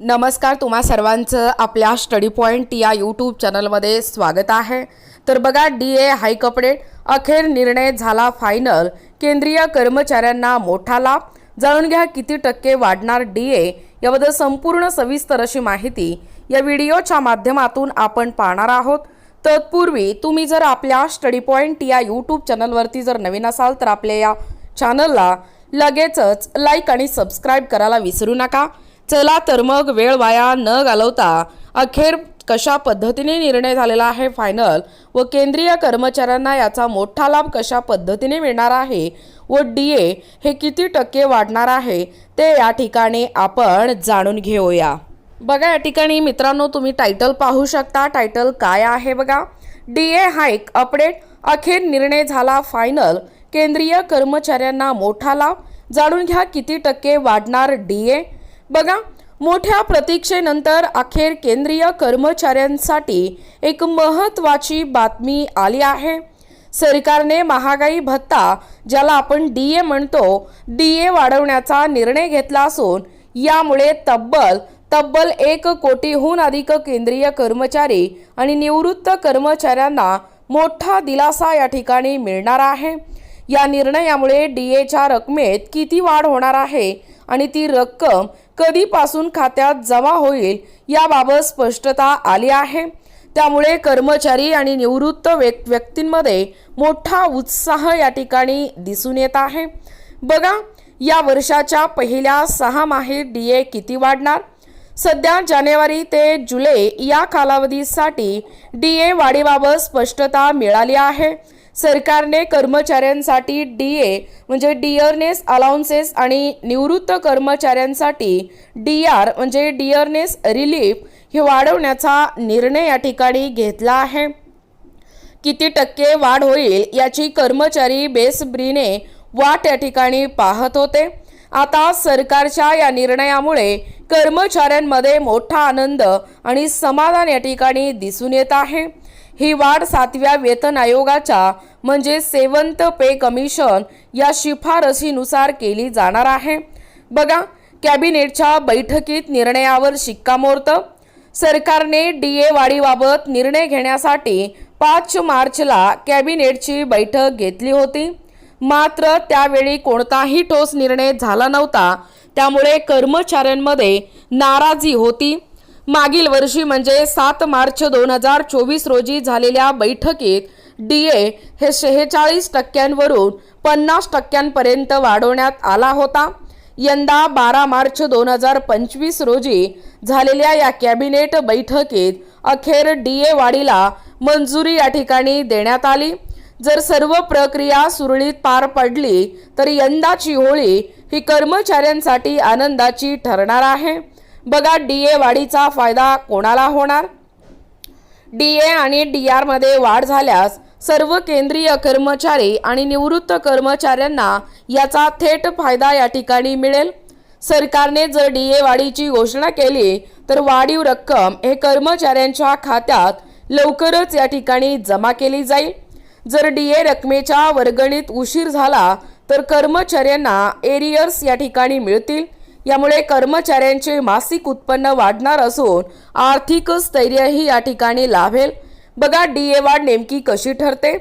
नमस्कार तुम्हा सर्वांचं आपल्या स्टडी पॉईंट या यूट्यूब चॅनलमध्ये स्वागत आहे. तर बघा डी ए हाईक अपडेट अखेर निर्णय झाला फायनल केंद्रीय कर्मचाऱ्यांना मोठा लाभ. जाणून घ्या किती टक्के वाढणार डी ए याबद्दल संपूर्ण सविस्तर अशी माहिती. या व्हिडिओच्या माध्यमातून आपण पाहणार आहोत. तत्पूर्वी तुम्ही जर आपल्या स्टडी पॉईंट या यूट्यूब चॅनलवरती जर नवीन असाल तर आपल्या या चॅनलला लगेचच लाईक आणि सबस्क्राईब करायला विसरू नका. चला तर मग वेळ वाया न घालवता अखेर कशा पद्धतीने निर्णय झालेला आहे फायनल व केंद्रीय कर्मचाऱ्यांना याचा मोठा लाभ कशा पद्धतीने मिळणार आहे? व डी ए हे किती टक्के वाढणार आहे? ते या ठिकाणी आपण जाणून घेऊया. बघा या ठिकाणी मित्रांनो तुम्ही टायटल पाहू शकता. टायटल काय आहे बघा? डी ए हाईक अपडेट अखेर निर्णय झाला फायनल केंद्रीय कर्मचाऱ्यांना मोठा लाभ. जाणून घ्या किती टक्के वाढणार डी ए बघा मोठ्या प्रतीक्षेनंतर अखेर केंद्रीय कर्मचाऱ्यांसाठी एक महत्त्वाची बातमी आली आहे. सरकारने महागाई भत्ता ज्याला आपण डी ए म्हणतो डी ए वाढवण्याचा निर्णय घेतला असून यामुळे तब्बल तब्बल एक कोटीहून अधिक केंद्रीय कर्मचारी आणि निवृत्त कर्मचाऱ्यांना मोठा दिलासा या ठिकाणी मिळणार आहे. या निर्णयामुळे डी एच्या रकमेत किती वाढ होणार आहे आणि ती रक्कम कधीपासून खात्यात जमा होईल याबाबत स्पष्टता आली आहे. त्यामुळे कर्मचारी आणि निवृत्त व्यक्तींमध्ये मोठा उत्साह या ठिकाणी दिसून येत आहे. बघा या वर्षाच्या पहिल्या सहा माहीत डी ए किती वाढणार? सध्या जानेवारी ते जुलै या कालावधीसाठी डी ए वाढीबाबत स्पष्टता मिळाली आहे. सरकारने कर्मचाऱ्यांसाठी डी ए म्हणजे डिअरनेस अलाउन्सेस आणि निवृत्त कर्मचाऱ्यांसाठी डी आर म्हणजे डिअरनेस रिलीफ हे वाढवण्याचा निर्णय या ठिकाणी घेतला आहे. किती टक्के वाढ होईल याची कर्मचारी बेसब्रीने वाट या ठिकाणी पाहत होते. आता सरकारच्या या निर्णयामुळे कर्मचाऱ्यांमध्ये मोठा आनंद आणि समाधान या ठिकाणी दिसून येत आहे. ही वाढ सातव्या वेतन आयोगाच्या म्हणजे सेवंत पे कमिशन या शिफारसीनुसार केली जाणार आहे. बघा कॅबिनेटच्या बैठकीत निर्णयावर शिक्कामोर्तब. सरकारने डी ए वाढीबाबत निर्णय घेण्यासाठी पाच मार्चला कॅबिनेटची बैठक घेतली होती. मात्र त्यावेळी कोणताही ठोस निर्णय झाला नव्हता. त्यामुळे कर्मचाऱ्यांमध्ये नाराजी होती. मागील वर्षी म्हणजे सात मार्च दोन हजार चोवीस रोजी झालेल्या बैठकीत डी ए हे शेहेचाळीस टक्क्यांवरून पन्नास टक्क्यांपर्यंत वाढवण्यात आला होता. यंदा बारा मार्च दोन हजार पंचवीस रोजी झालेल्या या कॅबिनेट बैठकीत अखेर डी ए वाढीला मंजुरी या ठिकाणी देण्यात आली. जर सर्व प्रक्रिया सुरळीत पार पडली तर यंदाची होळी ही कर्मचाऱ्यांसाठी आनंदाची ठरणार आहे. बघा डी ए वाढीचा फायदा कोणाला होणार? डी ए आणि डी आरमध्ये वाढ झाल्यास सर्व केंद्रीय कर्मचारी आणि निवृत्त कर्मचाऱ्यांना याचा थेट फायदा या ठिकाणी मिळेल. सरकारने जर डी ए वाढीची घोषणा केली तर वाढीव रक्कम हे कर्मचाऱ्यांच्या खात्यात लवकरच या ठिकाणी जमा केली जाईल. जर डी ए रकमेच्या वर्गणीत उशीर झाला तर कर्मचाऱ्यांना एरियर्स या ठिकाणी मिळतील. यामुळे कर्मचाऱ्यांचे मासिक उत्पन्न वाढणार असून आर्थिक स्थैर्यही या ठिकाणी लाभेल. बघा डी ए वाढ नेमकी कशी ठरते?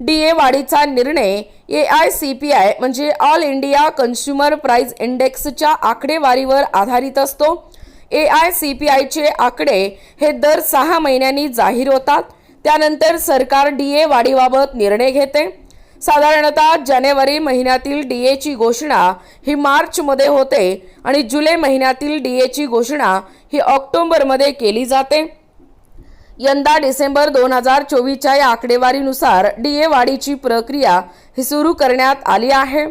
डी ए वाढीचा निर्णय A I C P I म्हणजे ऑल इंडिया कन्झ्युमर प्राईज इंडेक्सच्या आकडेवारीवर आधारित असतो. ए आय सी पी आयचे आकडे हे दर सहा महिन्यांनी जाहीर होतात. त्यानंतर सरकार डी ए वाढीबाबत निर्णय घेते. साधारणतः जानेवारी महिन्यातील डी एची घोषणा ही मार्चमध्ये होते आणि जुलै महिन्यातील डी एची घोषणा ही ऑक्टोबरमध्ये केली जाते. यंदा डिसेंबर दोन हजार चोवीसच्या या आकडेवारीनुसार डी ए वाढीची प्रक्रिया ही सुरू करण्यात आली आहे.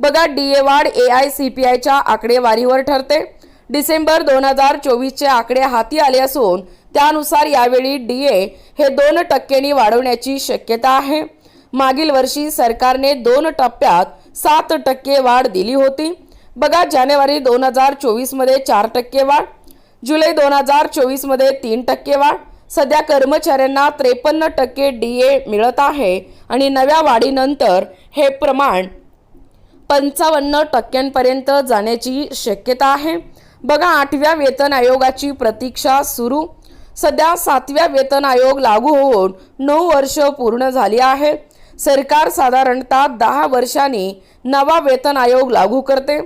बघा डी ए वाढ ए आय सी पी आयच्या आकडेवारीवर ठरते. डिसेंबर दोन हजार चोवीसचे आकडे हाती आले असून त्यानुसार यावेळी डी ए हे दोन टक्क्यांनी वाढवण्याची शक्यता आहे. मागील वर्षी सरकारने दोन टप्प्यात सात टक्के वाढ दिली होती. बघा जानेवारी दोन हजार चोवीसमध्ये चार टक्के वाढ जुलै दोन हजार चोवीसमध्ये तीन टक्के वाढ सध्या कर्मचाऱ्यांना त्रेपन्न टक्के डी ए मिळत आहे आणि नव्या वाढीनंतर हे प्रमाण पंचावन्न टक्क्यांपर्यंत जाण्याची शक्यता आहे. बघा आठव्या वेतन आयोगाची प्रतीक्षा सुरू. सध्या सातव्या वेतन आयोग लागू होऊन नऊ वर्ष पूर्ण झाली आहे. सरकार साधारणतः दहा वर्षांनी नवा वेतन आयोग लागू करते.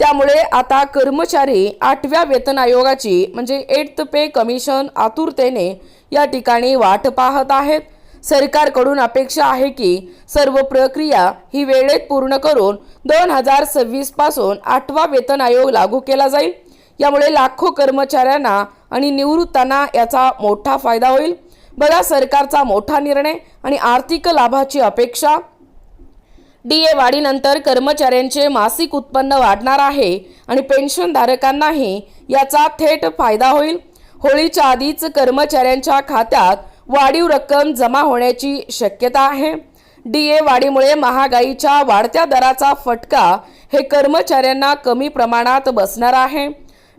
त्यामुळे आता कर्मचारी आठव्या वेतन आयोगाची म्हणजे एट्थ पे कमिशन आतुरतेने या ठिकाणी वाट पाहत आहेत. सरकारकडून अपेक्षा आहे की सर्व प्रक्रिया ही वेळेत पूर्ण करून दोन हजार सव्वीसपासून आठवा वेतन आयोग लागू केला जाईल. यामुळे लाखो कर्मचाऱ्यांना आणि निवृत्तांना याचा मोठा फायदा होईल. बघा सरकारचा मोठा निर्णय आणि आर्थिक लाभाची अपेक्षा. डी ए वाढीनंतर कर्मचाऱ्यांचे मासिक उत्पन्न वाढणार आहे आणि पेन्शनधारकांनाही याचा थेट फायदा होईल. होळीच्या आधीच कर्मचाऱ्यांच्या खात्यात वाढीव रक्कम जमा होण्याची शक्यता आहे. डी ए वाढीमुळे महागाईच्या वाढत्या दराचा फटका हे कर्मचाऱ्यांना कमी प्रमाणात बसणार आहे.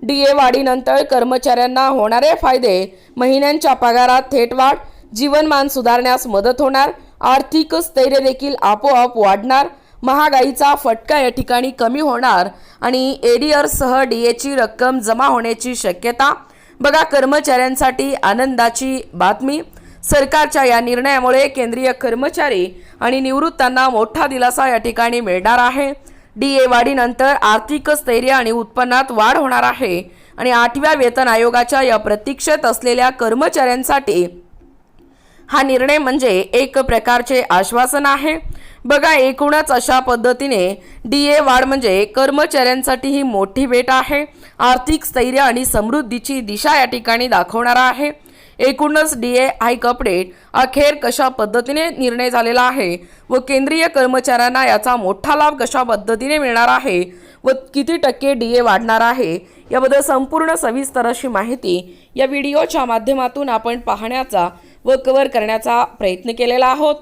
डी ए वाढीनंतर कर्मचाऱ्यांना होणारे फायदे महिन्यांच्या पगारात थेट वाढ जीवनमान सुधारण्यास मदत होणार आर्थिक स्थैर्य देखील आपोआप वाढणार महागाईचा फटका या ठिकाणी कमी होणार आणि एडीआरसह डी एची रक्कम जमा होण्याची शक्यता. बघा कर्मचाऱ्यांसाठी आनंदाची बातमी. सरकारच्या या निर्णयामुळे केंद्रीय कर्मचारी आणि निवृत्तांना मोठा दिलासा या ठिकाणी मिळणार आहे. डी ए वाढीनंतर आर्थिक स्थैर्य आणि उत्पन्नात वाढ होणार आहे. आणि आठव्या वेतन आयोगाच्या या प्रतीक्षेत असलेल्या कर्मचाऱ्यांसाठी हा निर्णय म्हणजे एक प्रकारचे आश्वासन आहे. बघा एकूणच अशा पद्धतीने डी ए वाढ म्हणजे कर्मचाऱ्यांसाठी ही मोठी भेट आहे. आर्थिक स्थैर्य आणि समृद्धीची दिशा या ठिकाणी दाखवणारा आहे. एकूणच डी ए हाईक अपडेट अखेर कशा पद्धतीने निर्णय झालेला आहे व केंद्रीय कर्मचाऱ्यांना याचा मोठा लाभ कशा पद्धतीने मिळणार आहे व किती टक्के डी ए वाढणार आहे याबद्दल संपूर्ण सविस्तर अशी माहिती या व्हिडिओच्या माध्यमातून आपण पाहण्याचा व कव्हर करण्याचा प्रयत्न केलेला आहोत.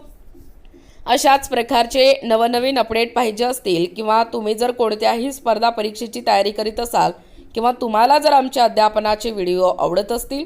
अशाच प्रकारचे नवनवीन अपडेट पाहिजे असतील किंवा तुम्ही जर कोणत्याही स्पर्धा परीक्षेची तयारी करीत असाल किंवा तुम्हाला जर आमच्या अध्यापनाचे व्हिडिओ आवडत असतील